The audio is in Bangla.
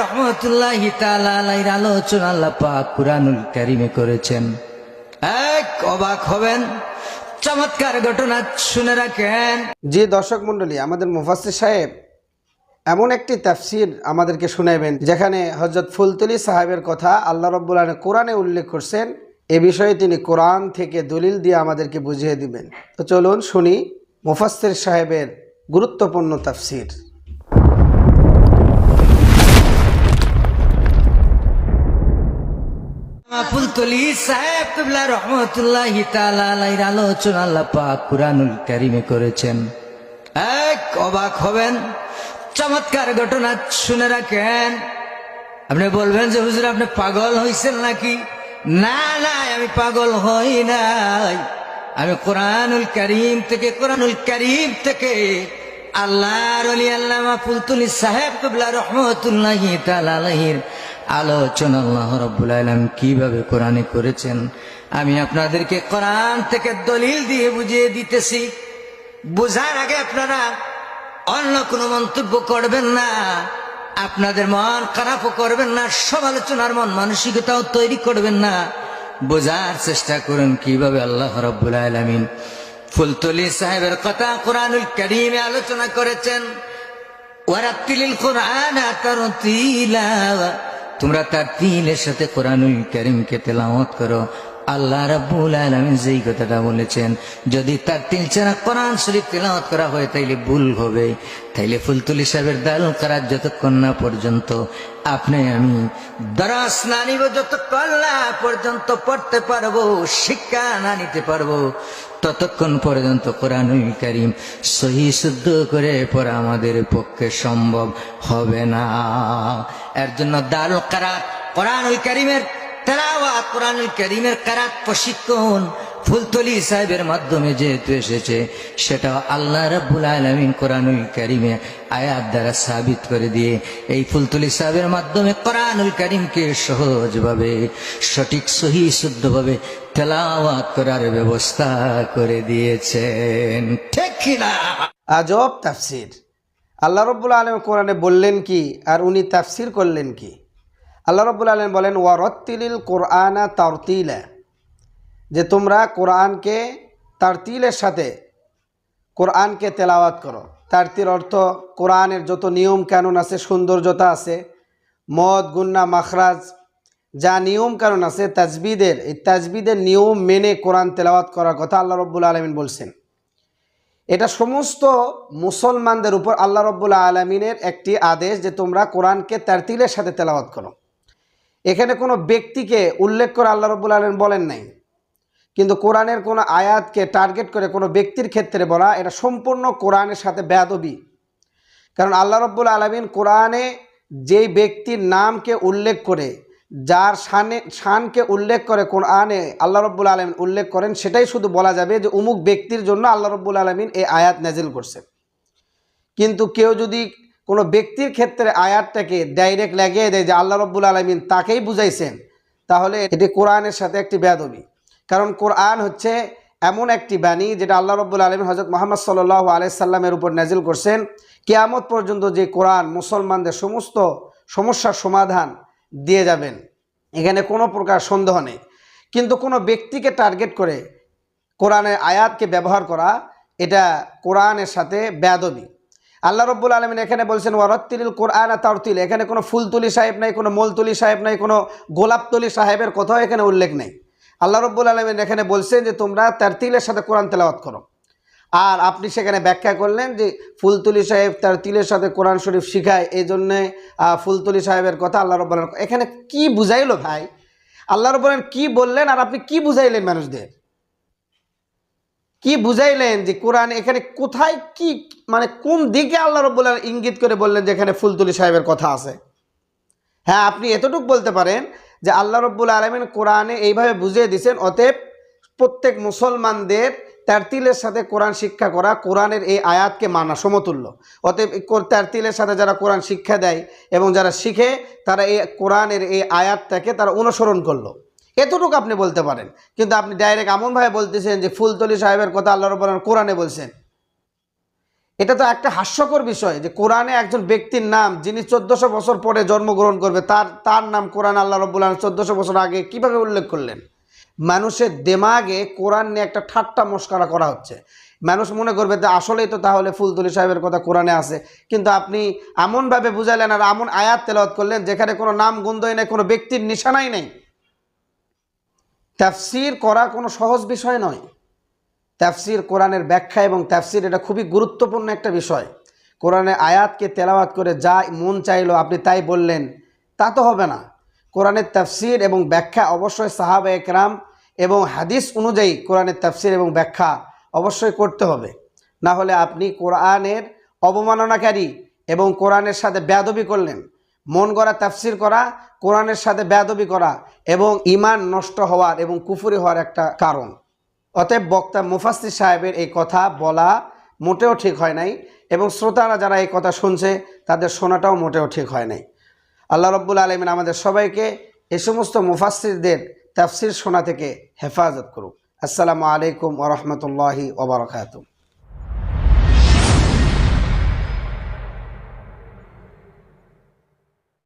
রহমতুল্লাহ করেছেন। এক অবাক হবেন, চমৎকার ঘটনা শুনে রাখেন। জি দর্শক মণ্ডলী, আমাদের মুফাসির সাহেব এমন একটি তাফসির আমাদেরকে শুনাইবেন, যেখানে হজরত ফুলতলি সাহেবের কথা আল্লাহ রব্বুল কোরআনে উল্লেখ করছেন। এ বিষয়ে তিনি কোরআন থেকে দলিল দিয়ে আমাদেরকে বুঝিয়ে দিবেন। তো চলুন শুনি মুফাসির সাহেবের গুরুত্বপূর্ণ তাফসির। আল্লাহ কারিমে করেছেন। হবেন, চমৎকার ঘটনা শুনে আপনি বলবেন যে, হুজুর, আপনি পাগল হয়েছেন নাকি? না না, আমি পাগল হই নাই। আমি কোরআনুল করিম থেকে, কোরআনুল করিম থেকে আল্লাহর অলি আল্লামা ফুলতুলি সাহেব কবলা রহমতুল্লাহ আলোচনা আল্লাহ রব্বুল আলম কীভাবে কোরআনে করেছেন, আমি আপনাদেরকে কোরআন থেকে দলিল দিয়ে বুঝিয়ে দিতেছি। বোঝার আগে আপনারা অন্য কোনো মন্তব্য করবেন না, আপনাদের মন খারাপও করবেন না সমালোচনার মন মানসিকতাও তৈরি করবেন না। বোঝার চেষ্টা করুন কীভাবে আল্লাহ রব্বুল আলমিন ফুলতলি সাহেবের কথা কোরআনুল করিমে আলোচনা করেছেন। ওয়ারাত্তিলিল কোরআন তারতিলা তোমরা তার তিলের সাথে কোরআনুল করিমকে তেলাওয়াত করো। আল্লাহ রাব্বুল আলামিন যেই কথাটা বলেছেন, যদি তার তিল ছাড়া কোরআন শরীফ তেলাওয়াত করা হয়, তাইলে ভুল হবে। তাইলে ফুলতুলি সাহেবের দাল করার যতক্ষণ না পর্যন্ত আপনি আমি দরাস না নিব, যতক্ষণ না পর্যন্ত পড়তে পারব, শিক্ষা না নিতে পারব, ততক্ষণ পর্যন্ত কোরআনুল করিম সহি শুদ্ধ করে পড়া আমাদের পক্ষে সম্ভব হবে না। এর জন্য দাল কারাত কোরআনুল করিমের তেলাওয়াত কোরআনুল করিমের কারাত প্রশিক্ষণ ফুলতলি সাহেবের মাধ্যমে যেহেতু এসেছে সেটা আল্লাহ রাব্বুল আলমিন কোরআনুল করিমে আয়াত দ্বারা সাবিত করে দিয়ে এই ফুলতলি সাহেবের মাধ্যমে কোরআনুল করিমকে সহজভাবে, সঠিক, সহি, শুদ্ধভাবে তেলাওয়াত করার ব্যবস্থা করে দিয়েছেন। ঠিক কিনা আজব তাফসির। আল্লাহ রব্বুল আলম কোরআনে বললেন কি আর উনি তাফসির করলেন কি? আল্লাহ রব্বুল আলম বলেন, ওয়ারত্তিলিল কোরআনা তারতিলা যে তোমরা কোরআনকে তারতিলের সাথে, কোরআনকে তেলাওয়াত করো। তারতির অর্থ কোরআনের যত নিয়ম কানুন আছে, সৌন্দর্যতা আছে, মদ, গুন্না, মাখরাজ, যা নিয়ম কানুন আছে, তাজবিদের, এই তাজবিদের নিয়ম মেনে কোরআন তেলাওয়াত করার কথা আল্লাহ রব্বুল আলমিন বলছেন। এটা সমস্ত মুসলমানদের উপর আল্লাহ রব্বুল্লা আলমিনের একটি আদেশ যে তোমরা কোরআনকে তারতিলের সাথে তেলাওয়াত করো। এখানে কোনো ব্যক্তিকে উল্লেখ করে আল্লাহ রব্বুল আলম বলেন নাই। কিন্তু কোরআনের কোনো আয়াতকে টার্গেট করে কোনো ব্যক্তির ক্ষেত্রে বলা, এটা সম্পূর্ণ কোরআনের সাথে ব্যাদবি। কারণ আল্লাহ রব্বুল আলমিন কোরআনে যেই ব্যক্তির নামকে উল্লেখ করে, যার শানে শানকে উল্লেখ করে কোরআনে আল্লাহ রব্বুল আলমিন উল্লেখ করেন, সেটাই শুধু বলা যাবে যে অমুক ব্যক্তির জন্য আল্লাহ রব্বুল আলমিন এই আয়াত নাজিল করছে কিন্তু কেউ যদি কোনো ব্যক্তির ক্ষেত্রে আয়াতটাকে ডাইরেক্ট লাগিয়ে দেয় যে আল্লাহ রব্বুল আলমিন তাকেই বুঝাইছেন, তাহলে এটি কোরআনের সাথে একটি বেয়াদবি। কারণ কোরআন হচ্ছে এমন একটি বাণী যেটা আল্লাহ রব্বুল আলমিন হজরত মোহাম্মদ সাল্লাহ আলাইসাল্লামের উপর নাজিল করছেন। কেয়ামত পর্যন্ত যে কোরআন মুসলমানদের সমস্ত সমস্যার সমাধান দিয়ে যাবেন, এখানে কোনো প্রকার সন্দেহ নেই। কিন্তু কোনো ব্যক্তিকে টার্গেট করে কোরআনের আয়াতকে ব্যবহার করা, এটা কোরআনের সাথে বেয়াদবি। আল্লাহ রব্বুল আলমিন এখানে বলছেন ওয়ারত্তিল কোরআন তারতিল। এখানে কোনো ফুলতুলি সাহেব নাই, কোনো মলতুলি সাহেব নাই, কোনো গোলাপতলি সাহেবের কথাও এখানে উল্লেখ নেই। আল্লাহ রব্বুল আলমিন এখানে বলছেন যে, তোমরা তারতিলের সাথে কোরআন তেলাওয়াত করো। আর আপনি সেখানে ব্যাখ্যা করলেন যে, ফুলতুলি সাহেব তার তিলের সাথে কোরআন শরীফ শিখায়। এই জন্যে ফুলতুলি সাহেবের কথা আল্লাহ রব্বুল এখানে কি বুঝাইলো ভাই? আল্লাহ রব্বুল কি বললেন আর আপনি কি বুঝাইলেন মানুষদের? কি বুঝাইলেন যে কোরআন এখানে কোথায় কি মানে কোন দিকে আল্লাহ রব্বুল ইঙ্গিত করে বললেন যে এখানে ফুলতুলি সাহেবের কথা আছে? হ্যাঁ আপনি এতটুকু বলতে পারেন যে আল্লাহ রব্বুল আলমিন কোরআনে এইভাবে বুঝিয়ে দিয়েছেন, অতএব প্রত্যেক মুসলমানদের তারতিলের সাথে কোরআন শিক্ষা করা কোরআনের এই আয়াতকে মানা সমতুল্য। অতএব তারতিলের সাথে যারা কোরআন শিক্ষা দেয় এবং যারা শিখে, তারা এই কোরআনের এই আয়াতটাকে তারা অনুসরণ করল। এতটুকু আপনি বলতে পারেন। কিন্তু আপনি ডাইরেক্ট এমনভাবে বলতেছেন যে ফুলতলি সাহেবের কথা আল্লাহ আলমিন কোরআনে বলছেন। এটা তো একটা হাস্যকর বিষয় যে কোরআনে একজন ব্যক্তির নাম যিনি চোদ্দশো বছর পরে জন্মগ্রহণ করবে, তার তার নাম কোরআন আল্লাহ রব্বুল আলম চোদ্দশো বছর আগে কীভাবে উল্লেখ করলেন? মানুষের দেমাগে কোরআন নিয়ে একটা ঠাট্টা মস্করা করা হচ্ছে। মানুষ মনে করবে যে আসলেই তো তাহলে ফুলতুলি সাহেবের কথা কোরআনে আছে। কিন্তু আপনি এমনভাবে বুঝাইলেন আর এমন আয়াত তেলাওয়াত করলেন যেখানে কোনো নাম, গন্ধই নেই, কোনো ব্যক্তির নিশানাই নেই। তাফসির করা কোনো সহজ বিষয় নয়। তাফসির কোরআনের ব্যাখ্যা এবং তাফসির এটা খুবই গুরুত্বপূর্ণ একটা বিষয়। কোরআনের আয়াতকে তেলাওয়াত করে যা মন চাইলো আপনি তাই বললেন, তা তো হবে না। কোরআনের তাফসির এবং ব্যাখ্যা অবশ্যই সাহাবা একরাম এবং হাদিস অনুযায়ী কোরআনের তাফসির এবং ব্যাখ্যা অবশ্যই করতে হবে। না হলে আপনি কোরআনের অবমাননাকারী এবং কোরআনের সাথে বেয়াদবি করলেন। মন গড়া, তাফসির করা, কোরআনের সাথে বেয়াদবি করা এবং ইমান নষ্ট হওয়ার এবং কুফুরি হওয়ার একটা কারণ। অতএব বক্তা মুফাসির সাহেবের এই কথা বলা মোটেও ঠিক হয় নাই এবং শ্রোতারা যারা এই কথা শুনছে, তাদের শোনাটাও মোটেও ঠিক হয় নাই। আল্লাহ রব্বুল আলমিন আমাদের সবাইকে এই সমস্ত মুফাসিরদের তাফসির শোনা থেকে হেফাজত করুক। আসসালামু আলাইকুম ওরহমতুল্লাহি ওবরাকাতুহ